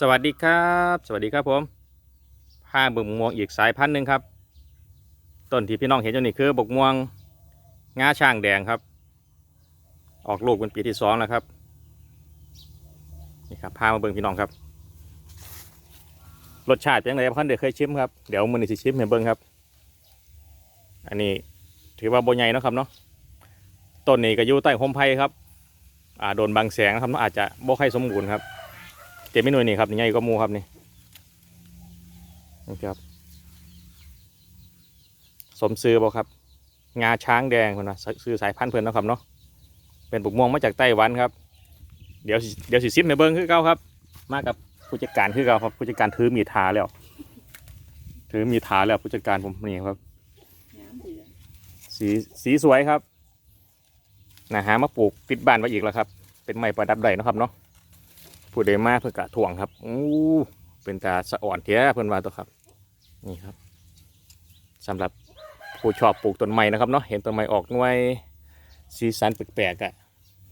สวัสดีครับ สวัสดีครับผมผ้าบกม่วงอีกสายพันธุ์หนึ่งครับ ต้นที่พี่น้องเห็นอยู่นี่คือบกม่วงงาช่างแดงครับ ออกลูกเป็นปีที่สองแล้วครับนี่ครับพามาเบิ่งพี่น้องครับ รสชาติเป็นยังไงพันเดี๋ยวเคยชิมครับเดี๋ยวมือนี้สิชิมให้เบิ่งครับ อันนี้ถือว่าโบใหญ่นะครับเนาะต้นนี้ก็อยู่ใต้โฮมไผ่ครับ อ่าโดนบังแสงนะครับเนอาจจะบ่ค่สมบูรณ์ครับ เจ็บไม่หน่วยนี่ครับนี่ใหญ่ก็มูครับนี่นี่ครับ สมซื้อบ่ครับ งาช้างแดงคนนะซื้อสายพันธุ์เพิ่อนนะครับเนาะเป็นปุกม่วงมาจากไต้หวันครับ เดี๋ยวเดี๋ยวสิซิมในเบิ้งคือเก่าครับ มากับผู้จัดการคือเก่าครับผู้จัดการถือมีดทาแล้วถือมีดทาแล้วผู้จัดการผมนี่ครับ สีสีสวยครับนะฮะมาปลูกติดบ้านไว้อีกแล้วครับ เป็นไม้ประดับใดเนะครับเนาะ ผู้ใดมาเพื่อกะถ่วงครับอู้เป็นตาสะอ่อนเทียเพิ่อนว่าตัวครับ นี่ครับสำหรับผู้ชอบปลูกต้นไม้นะครับเนาะเห็นต้นไม้ออกหน่วยสีสันแปลกๆอะ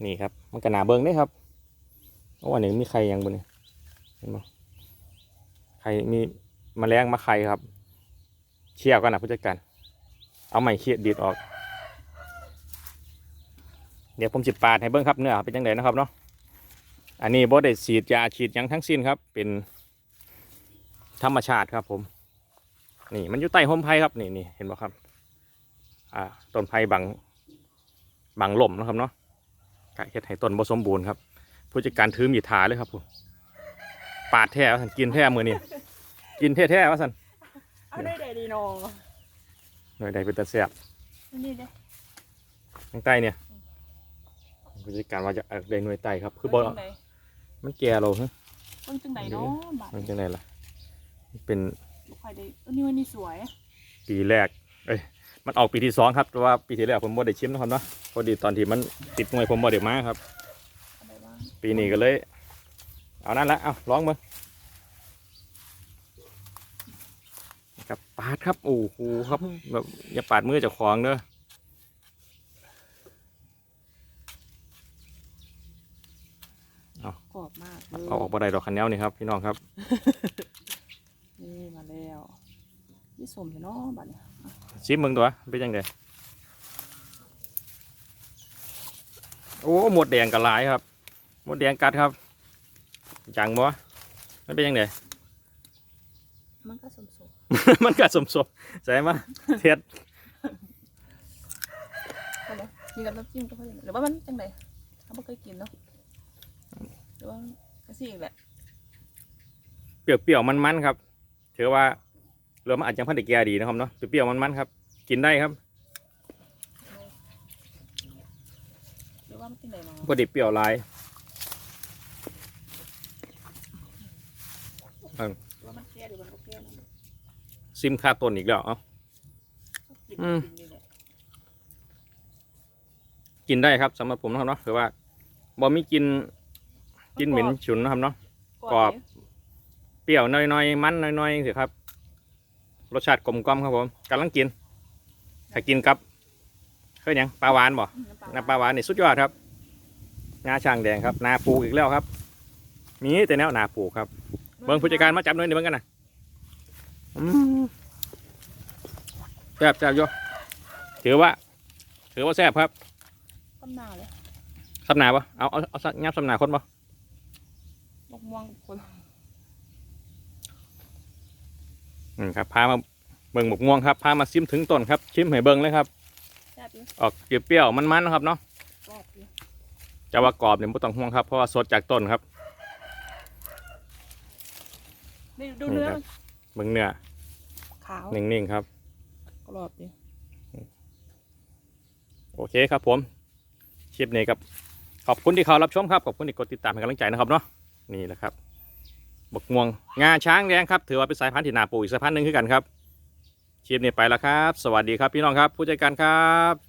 นี่ครับ มันก็น่าเบิ่งเด้ครับโอ้อันนี้มีใครยังบนนี้เห็นบ่ใครมีมแมลงมาไข่ครับ เชี่ยวกันนะผู้จัดการเอาไม้เคียดดีดออก เดี๋ยวผมจิบปาดให้เบิ่งครับเนื้อเป็นยังไงนะครับเนาะ อันนี้บ่ได้ฉีดยาฉีดหยังทั้งสิ้นครับ เป็นธรรมชาติครับผม นี่มันอยู่ใต้ห่มไผ่ครับนี่นี่เห็นบ่ครับ อ่าต้นไผ่บังบังลมเนาะครับเนาะกะเฮ็ดให้ต้นบ่สมบูรณ์ครับ ผู้จัดการถือมีดทาเลยครับผมปาดแท้ว่าสันกินแท้มือนี่กินแท้ๆว่าสันเอาได้เดดีโนหน่วยใดเป็นตาแซ่บนี่เด้ทางใต้เนี่ยผู้จัดการว่าจะเอาได้หน่วยใต้ครับ คือบ่จังได มันแก่เราฮะเบิ่งจังไดเนาะบาดมันจังไดล่ะเป็นบ่ค่อยได้เออนี่วันนี้สวยปีแรก เอ้ย มันออกปีที่สองครับแต่ว่าปีที่แล้วผมบ่ได้ชิมนะครับเนาะพอดีตอนที่มันติดมวยผมบ่ได้มาครับ อะไรบ้างปีนี้ก็เลย เอานั่นละเอาลองเบิ่งกับปาดครับโอ้โหครับแบบอย่าปาดมือเจ้าของเด้อ กรอบมากเลยเอาออกบ่ได้ดอกคันแนวนี่ครับพี่น้องครับ นี่มาแล้วนี่สมอยู่เนาะบัดเนี่ยชิมเบิ่งตัวเป็นยังไงโอ้หมดแดงกระลายครับ หมดแดงกัดครับจังบ่มันเป็นยังไง มันก็สมสมมันก็สมสมใช่ไหมเท็ดใช่ไหมกินกับน้ำจิ้มก็พอดีหรือว่ามันจังไดเขาบ่เคยกินเนาะ หรือว่าก็สิอีกแหละเปรี้ยวๆมันๆครับถือว่าเรือมันอาจจะพันธุ์แก่ดีนะครับเนาะเปรี้ยวๆมันๆครับ กินได้ครับหรือว่ามันจังไดเนาะพอดีเปรี้ยวหลายหรือว่ามันแก่หรือมันบ่แก่เนาะซิมค่าต้นอีกแล้วเอ้ากินอืมกินนี่แหละกินได้ครับสำหรับผมนะครับเนาะถือว่าบ่มีกิน กินเหม็นฉุนนะครับเนาะ กรอบ เปรี้ยวหน้อยๆ มันหน้อยๆสิครับ รสชาติกลมกล่อมครับผมกำลังกิน ถ้ากินกับเคยหยังปลาหวานบ่อืมน้ำปลาน้ำปลาหวานนี่สุดยอดครับงาช่างแดงครับนาปลูกอีกแล้วครับ มีแต่แนวนาปลูกครับ เบิ้งผู้จัดการมาจับหน่อยเดี๋ยวเบิ้งกันนะอืมแซ่บแซ่บโยถือว่า ถือว่าแซ่บครับต้นหน้าเลยสำนาปะเอาเอาเอาสักงับสำนาคนปะม กม่วงคนอืมครับพามาเบิ้งหมกม่วงครับพามาซิมถึงต้นครับ ชิมให้เบิ้งเลยครับแซ่บอยู่ออกเปรี้ยวๆมันๆนะครับเนาะกรอบอยู่จะว่ากรอบเนี่ยไม่ต้องห่วงครับเพราะว่าสดจากต้นครับ นี่ดูเนื้อนี่ครับเบิ้งเนื้อขาวนิ่งๆครับ กรอบอยู่โอเคครับผมคลิปนี้ครับขอบคุณที่เขารับชมครับขอบคุณที่กดติดตามเป็นกำลังใจนะครับเนาะ นี่แหละครับบกม่วงงาช้างแดงครับ ถือว่าเป็นสายพันธุ์ที่นาปลูกอีกสายพันธุ์หนึ่งคือกันครับคลิปนี้ไปแล้วครับ สวัสดีครับพี่น้องครับ ผู้จัดการครับ